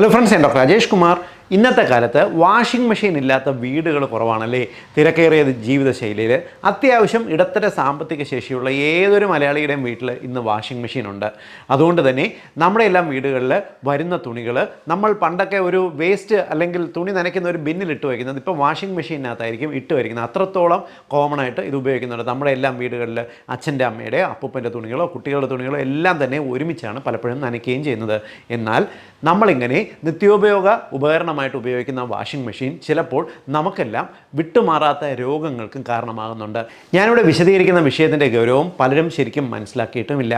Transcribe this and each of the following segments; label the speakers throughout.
Speaker 1: Hello friends, I am Dr. Rajesh Kumar ഇന്നത്തെ കാലത്ത് washing machine ഇല്ലാത്ത വീടുകൾ കുറവാണല്ലേ? തിരക്കേറിയ ജീവിതശൈലിയിൽ അത്യാവശ്യം ഇടത്തര സാമ്പത്തിക ശേഷിയുള്ള ഏതൊരു മലയാളിയുടെയും വീട്ടിൽ ഇന്ന് വാഷിംഗ് മെഷീൻ ഉണ്ട്. അതുകൊണ്ട് തന്നെ നമ്മുടെ എല്ലാം വീടുകളിൽ വരുന്ന തുണികൾ നമ്മൾ പണ്ടൊക്കെ ഒരു വേസ്റ്റ് അല്ലെങ്കിൽ തുണി നനയ്ക്കുന്ന ഒരു ബിന്നിൽ ഇട്ട് വയ്ക്കുന്നത് ഇപ്പോൾ വാഷിംഗ് മെഷീനകത്തായിരിക്കും ഇട്ട് വയ്ക്കുന്നത്. അത്രത്തോളം കോമൺ ആയിട്ട് ഇത് ഉപയോഗിക്കുന്നുണ്ട്. നമ്മുടെ എല്ലാം വീടുകളിൽ അച്ഛന്റെ അമ്മയുടെ അപ്പൂപ്പന്റെ തുണികളോ കുട്ടികളുടെ തുണികളോ എല്ലാം തന്നെ ഒരുമിച്ചാണ് പലപ്പോഴും നനയ്ക്കുകയും ചെയ്യുന്നത്. എന്നാൽ നമ്മളിങ്ങനെ നിത്യോപയോഗ ഉപകരണമായിട്ട് ഉപയോഗിക്കുന്ന വാഷിംഗ് മെഷീൻ ചിലപ്പോൾ നമുക്കെല്ലാം വിട്ടുമാറാത്ത രോഗങ്ങൾക്കും കാരണമാകുന്നുണ്ട്. ഞാനിവിടെ വിശദീകരിക്കുന്ന വിഷയത്തിന്റെ ഗൗരവം പലരും ശരിക്കും മനസ്സിലാക്കിയിട്ടുമില്ല.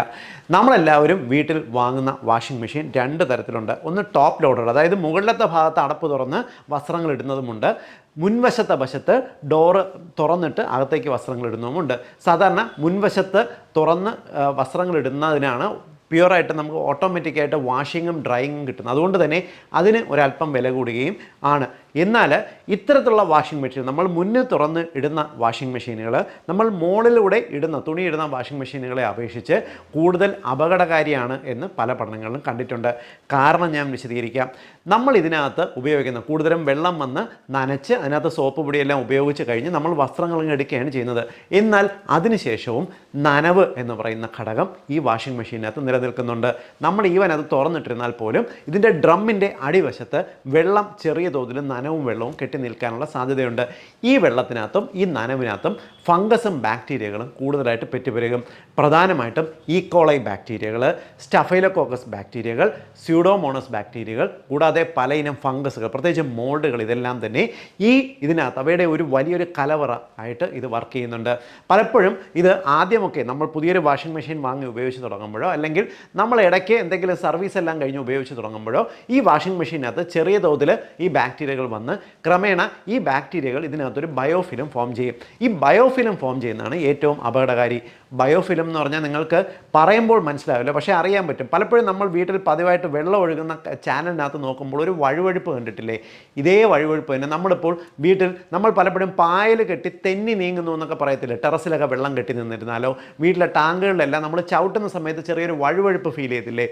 Speaker 1: നമ്മളെല്ലാവരും വീട്ടിൽ വാങ്ങുന്ന വാഷിംഗ് മെഷീൻ രണ്ട് തരത്തിലുണ്ട്. ഒന്ന് ടോപ്പ് ലോഡർ അതായത് മുകളിലത്തെ ഭാഗത്ത് അടപ്പ് തുറന്ന് വസ്ത്രങ്ങൾ ഇടുന്നതുമുണ്ട്. മുൻവശത്തെ വശത്ത് ഡോറ് തുറന്നിട്ട് അകത്തേക്ക് വസ്ത്രങ്ങൾ ഇടുന്നതുമുണ്ട്. സാധാരണ മുൻവശത്ത് തുറന്ന് വസ്ത്രങ്ങൾ ഇടുന്നതിനാണ് പ്യുവറായിട്ട് നമുക്ക് ഓട്ടോമാറ്റിക്കായിട്ട് വാഷിങ്ങും ഡ്രൈയിങ്ങും കിട്ടുന്നത് അതുകൊണ്ട് തന്നെ അതിന് ഒരല്പം വില കൂടുകയും ആണ്. എന്നാൽ ഇത്തരത്തിലുള്ള വാഷിംഗ് മെഷീൻ നമ്മൾ മുന്നിൽ തുറന്ന് ഇടുന്ന വാഷിംഗ് മെഷീനുകൾ നമ്മൾ മോളിലൂടെ ഇടുന്ന തുണി ഇടുന്ന വാഷിംഗ് മെഷീനുകളെ അപേക്ഷിച്ച് കൂടുതൽ അപകടകാരിയാണ് എന്ന് പല പഠനങ്ങളിലും കണ്ടിട്ടുണ്ട്. കാരണം ഞാൻ വിശദീകരിക്കാം. നമ്മൾ ഇതിനകത്ത് ഉപയോഗിക്കുന്ന കൂടുതലും വെള്ളം വന്ന് നനച്ച് അതിനകത്ത് സോപ്പ് പൊടിയെല്ലാം ഉപയോഗിച്ച് കഴിഞ്ഞ് നമ്മൾ വസ്ത്രങ്ങൾ എടുക്കുകയാണ് ചെയ്യുന്നത്. എന്നാൽ അതിനുശേഷവും നനവ് എന്ന് പറയുന്ന ഘടകം ഈ വാഷിംഗ് മെഷീനകത്ത് നിലനിൽക്കുന്നുണ്ട്. നമ്മൾ ഈവൻ അത് തുറന്നിട്ടിരുന്നാൽ പോലും ഇതിന്റെ ഡ്രമ്മിന്റെ അടിവശത്ത് വെള്ളം ചെറിയ തോതിൽ നനവും വെള്ളവും കെട്ടി നിൽക്കാനുള്ള സാധ്യതയുണ്ട്. ഈ വെള്ളത്തിനകത്തും ഈ നനവിനകത്തും ഫംഗസും ബാക്ടീരിയകളും കൂടുതലായിട്ട് പെറ്റുപെരുകും. പ്രധാനമായിട്ടും ഈക്കോളൈ ബാക്ടീരിയകൾ സ്റ്റഫൈലോകോക്കസ് ബാക്ടീരിയകൾ സ്യൂഡോമോണസ് ബാക്ടീരിയകൾ കൂടാതെ പലയിനം ഫംഗസുകൾ പ്രത്യേകിച്ച് മോൾഡുകൾ ഇതെല്ലാം തന്നെ ഈ ഇതിനകത്ത് അവയുടെ ഒരു വലിയൊരു കലവറ ആയിട്ട് ഇത് വർക്ക് ചെയ്യുന്നുണ്ട്. പലപ്പോഴും ഇത് ആദ്യമൊക്കെ നമ്മൾ പുതിയൊരു വാഷിംഗ് മെഷീൻ വാങ്ങി ഉപയോഗിച്ച് തുടങ്ങുമ്പോഴോ അല്ലെങ്കിൽ നമ്മൾ ഇടയ്ക്ക് എന്തെങ്കിലും സർവീസ് എല്ലാം കഴിഞ്ഞ് ഉപയോഗിച്ച് തുടങ്ങുമ്പോഴോ ഈ വാഷിംഗ് മെഷീനകത്ത് ചെറിയ തോതിൽ ഈ ബാക്ടീരിയകൾ വന്ന് ക്രമേണ ഈ ബാക്ടീരിയകൾ ഇതിനകത്തൊരു ബയോഫിലും ഫോം ചെയ്യും. ഈ ബയോഫിലും ഫോം ചെയ്യുന്നതാണ് ഏറ്റവും അപകടകാരി. ബയോഫിലം എന്ന് പറഞ്ഞാൽ നിങ്ങൾക്ക് പറയുമ്പോൾ മനസ്സിലാവില്ല പക്ഷേ അറിയാൻ പറ്റും. പലപ്പോഴും നമ്മൾ വീട്ടിൽ പതിവായിട്ട് വെള്ളം ഒഴുകുന്ന ചാനലിനകത്ത് നോക്കുമ്പോൾ ഒരു വഴുവഴുപ്പ് കണ്ടിട്ടില്ലേ? ഇതേ വഴുവഴുപ്പ് തന്നെ നമ്മളിപ്പോൾ വീട്ടിൽ നമ്മൾ പലപ്പോഴും പായൽ കെട്ടി തെന്നി നീങ്ങുന്നു എന്നൊക്കെ പറയത്തില്ല? ടെറസിലൊക്കെ വെള്ളം കെട്ടി നിന്നിരുന്നാലോ? വീട്ടിലെ ടാങ്കുകളിലെല്ലാം നമ്മൾ ചവിട്ടുന്ന സമയത്ത് ചെറിയൊരു വഴുവഴുപ്പ് ഫീൽ ചെയ്തില്ലേ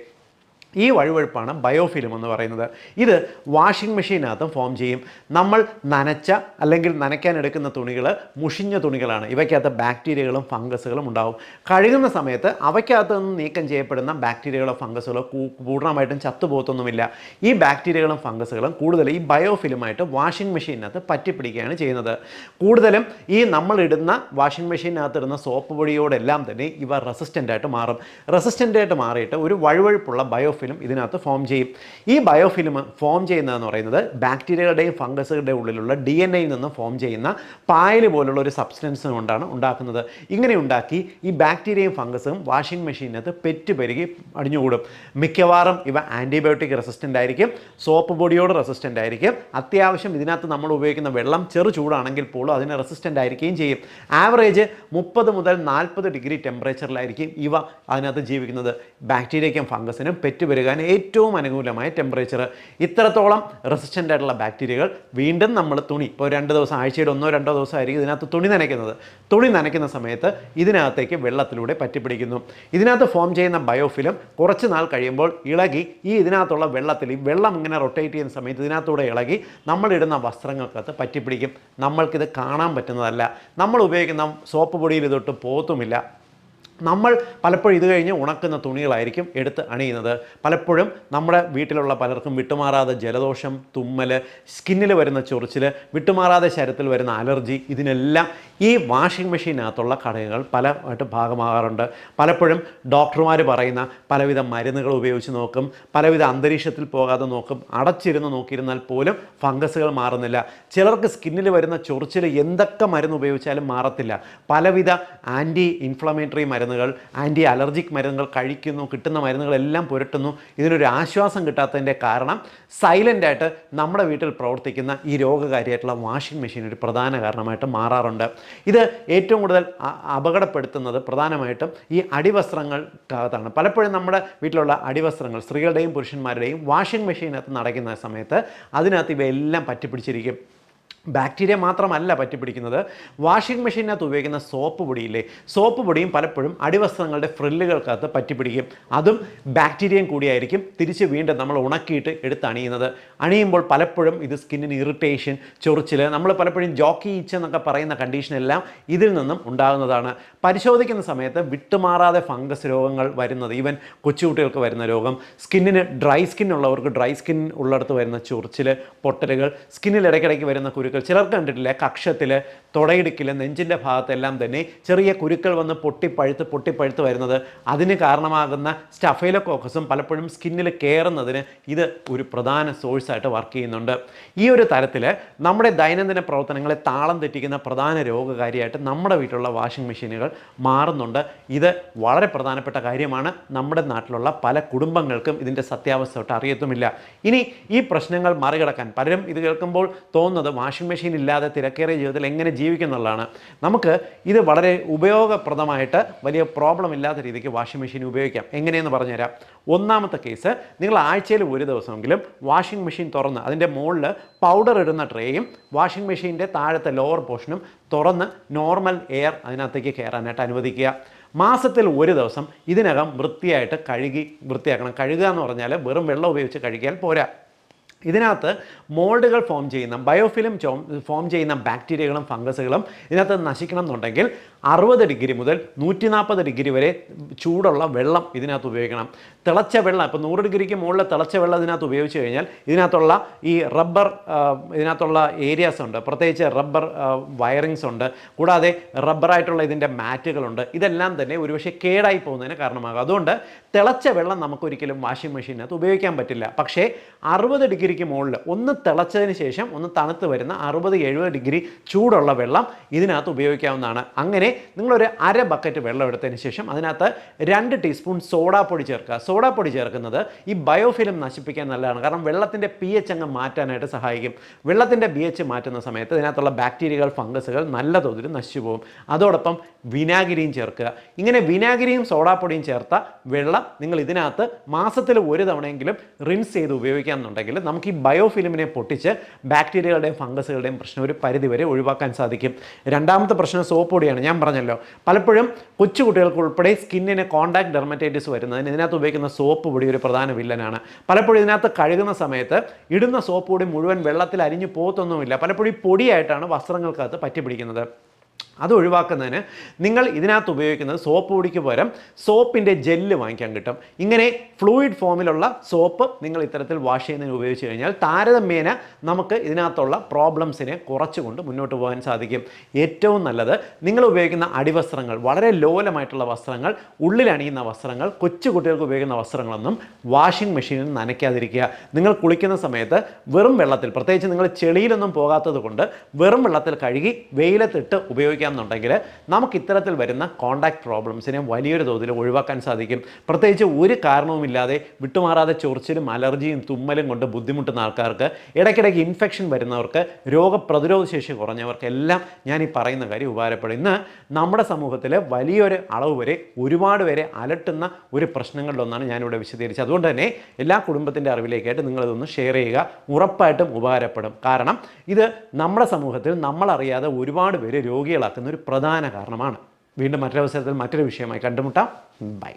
Speaker 1: ഈ വഴുവഴുപ്പാണ് ബയോഫിലിം എന്ന് പറയുന്നത്. ഇത് വാഷിംഗ് മെഷീനകത്തും ഫോം ചെയ്യും. നമ്മൾ നനച്ച അല്ലെങ്കിൽ നനയ്ക്കാൻ എടുക്കുന്ന തുണികൾ മുഷിഞ്ഞ തുണികളാണ്. ഇവയ്ക്കകത്ത് ബാക്ടീരിയകളും ഫംഗസുകളും ഉണ്ടാവും. കഴുകുന്ന സമയത്ത് അവയ്ക്കകത്ത് നിന്ന് നീക്കം ചെയ്യപ്പെടുന്ന ബാക്ടീരിയകളോ ഫംഗസുകളോ പൂർണമായിട്ടും ചത്തുപോകത്തൊന്നുമില്ല. ഈ ബാക്ടീരിയകളും ഫംഗസുകളും കൂടുതൽ ഈ ബയോഫിലുമായിട്ട് വാഷിംഗ് മെഷീനകത്ത് പറ്റിപ്പിടിക്കുകയാണ് ചെയ്യുന്നത്. കൂടുതലും ഈ നമ്മളിടുന്ന വാഷിംഗ് മെഷീനകത്ത് ഇടുന്ന സോപ്പ് പൊടിയോടെല്ലാം തന്നെ ഇവ റെസിസ്റ്റന്റ് ആയിട്ട് മാറും. റെസിസ്റ്റന്റ് ആയിട്ട് മാറിയിട്ട് ഒരു വഴുവഴുപ്പുള്ള ബയോഫിലും ഇതിനകത്ത് ഫോം ചെയ്യും. ഈ ബയോഫിലിം ഫോം ചെയ്യുന്നതെന്ന് പറയുന്നത് ബാക്ടീരിയകളുടെയും ഫംഗസുകളുടെയും ഉള്ളിലുള്ള ഡി എൻ എയിൽ നിന്ന് ഫോം ചെയ്യുന്ന പായൽ പോലുള്ള ഒരു സബ്സ്റ്റൻസ് കൊണ്ടാണ് ഉണ്ടാക്കുന്നത്. ഇങ്ങനെ ഉണ്ടാക്കി ഈ ബാക്ടീരിയയും ഫംഗസും വാഷിംഗ് മെഷീനകത്ത് പെറ്റ് പെരുകി അടിഞ്ഞുകൂടും. മിക്കവാറും ഇവ ആന്റിബയോട്ടിക് റെസിസ്റ്റന്റ് ആയിരിക്കും സോപ്പ് പൊടിയോട് റെസിസ്റ്റന്റ് ആയിരിക്കും. അത്യാവശ്യം ഇതിനകത്ത് നമ്മൾ ഉപയോഗിക്കുന്ന വെള്ളം ചെറു ചൂടാണെങ്കിൽ പോലും അതിന് റെസിസ്റ്റന്റ് ആയിരിക്കുകയും ചെയ്യും. ആവറേജ് മുപ്പത് മുതൽ നാൽപ്പത് ഡിഗ്രി ടെമ്പറേച്ചറിലായിരിക്കും ഇവ അതിനകത്ത് ജീവിക്കുന്നത്. ബാക്ടീരിയയ്ക്കും ഫംഗസിനും പെറ്റുപെരുകാൻ ഏറ്റവും അനുകൂലമായ ടെമ്പറേച്ചർ ഇത്രത്തോളം റെസിസ്റ്റന്റ് ആയിട്ടുള്ള ബാക്ടീരിയകൾ വീണ്ടും നമ്മൾ തുണി. ഇപ്പോൾ രണ്ട് ദിവസം ആഴ്ചയിൽ ഒന്നോ രണ്ടോ ദിവസം ആയിരിക്കും ഇതിനകത്ത് തുണി നനയ്ക്കുന്നത്. തുണി നനയ്ക്കുന്ന സമയത്ത് ഇതിനകത്തേക്ക് വെള്ളത്തിലൂടെ പറ്റിപ്പിടിക്കുന്നു. ഇതിനകത്ത് ഫോം ചെയ്യുന്ന ബയോഫിലും കുറച്ച് നാൾ കഴിയുമ്പോൾ ഇളകി ഈ ഇതിനകത്തുള്ള വെള്ളത്തിൽ ഈ വെള്ളം ഇങ്ങനെ റൊട്ടേറ്റ് ചെയ്യുന്ന സമയത്ത് ഇതിനകത്തൂടെ ഇളകി നമ്മളിടുന്ന വസ്ത്രങ്ങൾക്കകത്ത് പറ്റിപ്പിടിക്കും. നമ്മൾക്കിത് കാണാൻ പറ്റുന്നതല്ല. നമ്മൾ ഉപയോഗിക്കുന്ന സോപ്പ് പൊടിയിൽ ഇതൊട്ട് പോത്തുമില്ല. നമ്മൾ പലപ്പോഴും ഇത് കഴിഞ്ഞ് ഉണക്കുന്ന തുണികളായിരിക്കും എടുത്ത് അണിയുന്നത്. പലപ്പോഴും നമ്മുടെ വീട്ടിലുള്ള പലർക്കും വിട്ടുമാറാതെ ജലദോഷം തുമ്മൽ സ്കിന്നിൽ വരുന്ന ചൊറിച്ചിൽ വിട്ടുമാറാതെ ശരത്തിൽ വരുന്ന അലർജി ഇതിനെല്ലാം ഈ വാഷിംഗ് മെഷീനകത്തുള്ള ഘടകങ്ങൾ പലമായിട്ട് ഭാഗമാകാറുണ്ട്. പലപ്പോഴും ഡോക്ടർമാർ പറയുന്ന പലവിധ മരുന്നുകൾ ഉപയോഗിച്ച് നോക്കും പലവിധ അന്തരീക്ഷത്തിൽ പോകാതെ നോക്കും അടച്ചിരുന്ന് നോക്കിയിരുന്നാൽ പോലും ഫംഗസുകൾ മാറുന്നില്ല. ചിലർക്ക് സ്കിന്നിൽ വരുന്ന ചൊറിച്ചിൽ എന്തൊക്കെ മരുന്ന് ഉപയോഗിച്ചാലും മാറത്തില്ല. പലവിധ ആന്റി ഇൻഫ്ലമേറ്ററി മരുന്നുകൾ ആന്റി അലർജിക് മരുന്നുകൾ കഴിക്കുന്നു കിട്ടുന്ന മരുന്നുകളെല്ലാം പുരട്ടുന്നു. ഇതിനൊരു ആശ്വാസം കിട്ടാത്തതിന്റെ കാരണം സൈലന്റായിട്ട് നമ്മുടെ വീട്ടിൽ പ്രവർത്തിക്കുന്ന ഈ രോഗകാരിയായിട്ടുള്ള വാഷിംഗ് മെഷീൻ ഒരു പ്രധാന കാരണമായിട്ട് മാറാറുണ്ട്. ഇത് ഏറ്റവും കൂടുതൽ അപകടപ്പെടുത്തുന്നത് പ്രധാനമായിട്ടും ഈ അടിവസ്ത്രങ്ങൾക്കകത്താണ്. പലപ്പോഴും നമ്മുടെ വീട്ടിലുള്ള അടിവസ്ത്രങ്ങൾ സ്ത്രീകളുടെയും പുരുഷന്മാരുടെയും വാഷിംഗ് മെഷീനകത്ത് നടക്കുന്ന സമയത്ത് അതിനകത്ത് ഇവയെല്ലാം പറ്റിപ്പിടിച്ചിരിക്കും. ബാക്ടീരിയ മാത്രമല്ല പറ്റിപ്പിടിക്കുന്നത്. വാഷിംഗ് മെഷീനകത്ത് ഉപയോഗിക്കുന്ന സോപ്പ് പൊടിയില്ലേ സോപ്പ് പൊടിയും പലപ്പോഴും അടിവസ്ത്രങ്ങളുടെ ഫ്രില്ലുകൾക്കകത്ത് പറ്റിപ്പിടിക്കും. അതും ബാക്ടീരിയയും കൂടിയായിരിക്കും തിരിച്ച് വീണ്ടും നമ്മൾ ഉണക്കിയിട്ട് എടുത്ത് അണിയുന്നത്. അണിയുമ്പോൾ പലപ്പോഴും ഇത് സ്കിന്നിന് ഇറിറ്റേഷൻ ചൊറിച്ചിൽ നമ്മൾ പലപ്പോഴും ജോക്കി ഈച്ച എന്നൊക്കെ പറയുന്ന കണ്ടീഷനെല്ലാം ഇതിൽ നിന്നും ഉണ്ടാകുന്നതാണ്. പരിശോധിക്കുന്ന സമയത്ത് വിട്ടുമാറാതെ ഫംഗസ് രോഗങ്ങൾ വരുന്നത് ഈവൻ കൊച്ചുകുട്ടികൾക്ക് വരുന്ന രോഗം സ്കിന്നിന് ഡ്രൈ സ്കിൻ ഉള്ളവർക്ക് ഡ്രൈ സ്കിൻ ഉള്ളിടത്ത് വരുന്ന ചൊറിച്ചിൽ പൊട്ടലുകൾ സ്കിന്നിൽ ഇടയ്ക്കിടയ്ക്ക് വരുന്ന കുരുക്കൾ. ചിലർക്ക് കണ്ടിട്ടില്ല കക്ഷത്തിൽ തുടയിടുക്കിൽ നെഞ്ചിന്റെ ഭാഗത്തെല്ലാം തന്നെ ചെറിയ കുരുക്കൾ വന്ന് പൊട്ടിപ്പഴുത്ത് പൊട്ടിപ്പഴുത്ത് വരുന്നത്. അതിന് കാരണമാകുന്ന സ്റ്റഫൈലക്കോക്കസും പലപ്പോഴും സ്കിന്നിൽ കയറുന്നതിന് ഇത് ഒരു പ്രധാന സോഴ്സായിട്ട് വർക്ക് ചെയ്യുന്നുണ്ട്. ഈ ഒരു തരത്തിൽ നമ്മുടെ ദൈനംദിന പ്രവർത്തനങ്ങളെ താളം തെറ്റിക്കുന്ന പ്രധാന രോഗകാരിയായിട്ട് നമ്മുടെ വീട്ടിലുള്ള വാഷിംഗ് മെഷീനുകൾ മാറുന്നുണ്ട്. ഇത് വളരെ പ്രധാനപ്പെട്ട കാര്യമാണ്. നമ്മുടെ നാട്ടിലുള്ള പല കുടുംബങ്ങൾക്കും ഇതിന്റെ സത്യാവസ്ഥ തൊട്ട് അറിയത്തുമില്ല. ഇനി ഈ പ്രശ്നങ്ങൾ മറികടക്കാൻ പലരും ഇത് കേൾക്കുമ്പോൾ തോന്നുന്നത് വാഷിംഗ് മെഷീൻ ഇല്ലാതെ തിരക്കേറിയ ജീവിതത്തിൽ എങ്ങനെ ജീവിക്കും എന്നുള്ളതാണ്. നമുക്ക് ഇത് വളരെ ഉപയോഗപ്രദമായിട്ട് വലിയ പ്രോബ്ലം ഇല്ലാത്ത രീതിക്ക് വാഷിംഗ് മെഷീൻ ഉപയോഗിക്കാം. എങ്ങനെയെന്ന് പറഞ്ഞുതരാം. ഒന്നാമത്തെ കേസ് നിങ്ങൾ ആഴ്ചയിൽ ഒരു ദിവസമെങ്കിലും വാഷിംഗ് മെഷീൻ തുറന്ന് അതിന്റെ മുകളിൽ പൗഡർ ഇടുന്ന ട്രേയും വാഷിംഗ് മെഷീന്റെ താഴത്തെ ലോവർ പോർഷനും തുറന്ന് നോർമൽ എയർ അതിനകത്തേക്ക് കയറാനായിട്ട് അനുവദിക്കുക. മാസത്തിൽ ഒരു ദിവസം ഇതിനകം വൃത്തിയായിട്ട് കഴുകി വൃത്തിയാക്കണം. കഴുകുക എന്ന് പറഞ്ഞാൽ വെറും വെള്ളം ഉപയോഗിച്ച് കഴുകിയാൽ പോരാ. ഇതിനകത്ത് മോൾഡുകൾ ഫോം ചെയ്യുന്ന ബയോഫിലിം ഫോം ചെയ്യുന്ന ബാക്ടീരിയകളും ഫംഗസുകളും ഇതിനകത്ത് നശിക്കണം എന്നുണ്ടെങ്കിൽ അറുപത് ഡിഗ്രി മുതൽ നൂറ്റി നാൽപ്പത് ഡിഗ്രി വരെ ചൂടുള്ള വെള്ളം ഇതിനകത്ത് ഉപയോഗിക്കണം. തിളച്ച വെള്ളം ഇപ്പോൾ നൂറ് ഡിഗ്രിക്ക് മുകളിൽ തിളച്ച വെള്ളം ഇതിനകത്ത് ഉപയോഗിച്ച് കഴിഞ്ഞാൽ ഇതിനകത്തുള്ള ഈ റബ്ബർ ഇതിനകത്തുള്ള ഏരിയാസ് ഉണ്ട്. പ്രത്യേകിച്ച് റബ്ബർ വയറിങ്സ് ഉണ്ട്. കൂടാതെ റബ്ബറായിട്ടുള്ള ഇതിന്റെ മാറ്റുകളുണ്ട്. ഇതെല്ലാം തന്നെ ഒരുപക്ഷെ കേടായി പോകുന്നതിന് കാരണമാകും. അതുകൊണ്ട് തിളച്ച വെള്ളം നമുക്കൊരിക്കലും വാഷിംഗ് മെഷീനകത്ത് ഉപയോഗിക്കാൻ പറ്റില്ല. പക്ഷേ അറുപത് ഡിഗ്രിക്ക് മുകളിൽ ഒന്ന് തിളച്ചതിന് ശേഷം ഒന്ന് തണുത്ത് വരുന്ന അറുപത് എഴുപത് ഡിഗ്രി ചൂടുള്ള വെള്ളം ഇതിനകത്ത് ഉപയോഗിക്കാവുന്നതാണ്. അങ്ങനെ നിങ്ങളൊരു അര ബക്കറ്റ് വെള്ളം എടുത്തതിന് ശേഷം അതിനകത്ത് രണ്ട് ടീസ്പൂൺ സോഡാപ്പൊടി ചേർക്കുക. സോഡാപ്പൊടി ചേർക്കുന്നത് ഈ ബയോഫിലിം നശിപ്പിക്കാൻ നല്ലതാണ്. കാരണം വെള്ളത്തിന്റെ പി എച്ച് അങ്ങ് മാറ്റാനായിട്ട് സഹായിക്കും. വെള്ളത്തിന്റെ പി എച്ച് മാറ്റുന്ന സമയത്ത് ഇതിനകത്തുള്ള ബാക്ടീരിയകൾ ഫംഗസുകൾ നല്ല തോതിൽ നശിച്ചു പോകും അതോടൊപ്പം വിനാഗിരിയും ചേർക്കുക. ഇങ്ങനെ വിനാഗിരിയും സോഡാപ്പൊടിയും ചേർത്ത വെള്ളം നിങ്ങൾ ഇതിനകത്ത് മാസത്തിൽ ഒരു തവണയെങ്കിലും റിൻസ് ചെയ്ത് ഉപയോഗിക്കാമെന്നുണ്ടെങ്കിൽ നമുക്ക് ഈ ബയോഫിലിമിനെ പൊട്ടിച്ച് ബാക്ടീരിയകളുടെയും ഫംഗസുകളുടെയും പ്രശ്നം ഒരു പരിധിവരെ ഒഴിവാക്കാൻ സാധിക്കും. രണ്ടാമത്തെ പ്രശ്നം സോപ്പ് പൊടിയാണ് ഞാൻ പറഞ്ഞല്ലോ. പലപ്പോഴും കൊച്ചു കുട്ടികൾക്ക് ഉൾപ്പെടെ സ്കിന്നിന് കോണ്ടാക്ട് ഡെർമറ്റൈറ്റിസ് വരുന്നതിന് ഇതിനകത്ത് ഉപയോഗിക്കുന്ന സോപ്പ് പൊടി ഒരു പ്രധാന വില്ലനാണ്. പലപ്പോഴും ഇതിനകത്ത് കഴുകുന്ന സമയത്ത് ഇടുന്ന സോപ്പ് പൊടി മുഴുവൻ വെള്ളത്തിൽ അരിഞ്ഞു പോകത്തൊന്നുമില്ല പലപ്പോഴും പൊടിയായിട്ടാണ് വസ്ത്രങ്ങൾക്കകത്ത് പറ്റിപ്പിടിക്കുന്നത്. അത് ഒഴിവാക്കുന്നതിന് നിങ്ങൾ ഇതിനകത്ത് ഉപയോഗിക്കുന്നത് സോപ്പ് പൊടിക്ക് പകരം സോപ്പിന്റെ ജെല്ല് വാങ്ങിക്കാൻ കിട്ടും. ഇങ്ങനെ ഫ്ലൂയിഡ് ഫോമിലുള്ള സോപ്പ് നിങ്ങൾ ഇത്തരത്തിൽ വാഷ് ചെയ്യുന്നതിന് ഉപയോഗിച്ച് കഴിഞ്ഞാൽ താരതമ്യേന നമുക്ക് ഇതിനകത്തുള്ള പ്രോബ്ലംസിനെ കുറച്ചുകൊണ്ട് മുന്നോട്ട് പോകാൻ സാധിക്കും. ഏറ്റവും നല്ലത് നിങ്ങൾ ഉപയോഗിക്കുന്ന അടിവസ്ത്രങ്ങൾ വളരെ ലോലമായിട്ടുള്ള വസ്ത്രങ്ങൾ ഉള്ളിലണിയുന്ന വസ്ത്രങ്ങൾ കൊച്ചു കുട്ടികൾക്ക് ഉപയോഗിക്കുന്ന വസ്ത്രങ്ങളൊന്നും വാഷിംഗ് മെഷീനിൽ നനയ്ക്കാതിരിക്കുക. നിങ്ങൾ കുളിക്കുന്ന സമയത്ത് വെറും വെള്ളത്തിൽ പ്രത്യേകിച്ച് നിങ്ങൾ ചെളിയിലൊന്നും പോകാത്തത് കൊണ്ട് വെറും വെള്ളത്തിൽ കഴുകി വെയിലത്തിട്ട് ഉപയോഗിക്കാം എന്നുണ്ടെങ്കിൽ നമുക്ക് ഇത്തരത്തിൽ വരുന്ന കോണ്ടാക്ട് പ്രോബ്ലംസിനെ വലിയൊരു തോതിൽ ഒഴിവാക്കാൻ സാധിക്കും. പ്രത്യേകിച്ച് ഒരു കാരണവുമില്ലാതെ വിട്ടുമാറാതെ ചൊറിച്ചിലും അലർജിയും തുമ്മലും കൊണ്ട് ബുദ്ധിമുട്ടുന്ന ആൾക്കാർക്ക് ഇടയ്ക്കിടയ്ക്ക് ഇൻഫെക്ഷൻ വരുന്നവർക്ക് രോഗപ്രതിരോധ ശേഷി കുറഞ്ഞവർക്ക് എല്ലാം ഞാൻ ഈ പറയുന്ന കാര്യം ഉപകാരപ്പെടും. ഇന്ന് നമ്മുടെ സമൂഹത്തിൽ വലിയൊരു അളവ് വരെ ഒരുപാട് പേരെ അലട്ടുന്ന ഒരു പ്രശ്നങ്ങളിലൊന്നാണ് ഞാനിവിടെ വിശദീകരിച്ചത്. അതുകൊണ്ട് തന്നെ എല്ലാ കുടുംബത്തിന്റെ അറിവിലേക്കായിട്ട് നിങ്ങളിതൊന്ന് ഷെയർ ചെയ്യുക. ഉറപ്പായിട്ടും ഉപകാരപ്പെടും. കാരണം ഇത് നമ്മുടെ സമൂഹത്തിൽ നമ്മളറിയാതെ ഒരുപാട് പേര് രോഗികളാക്കുന്ന ഒരു പ്രധാന കാരണമാണ്. വീണ്ടും മറ്റൊരവസരത്തിൽ മറ്റൊരു വിഷയമായി കണ്ടുമുട്ടാം. ബൈ.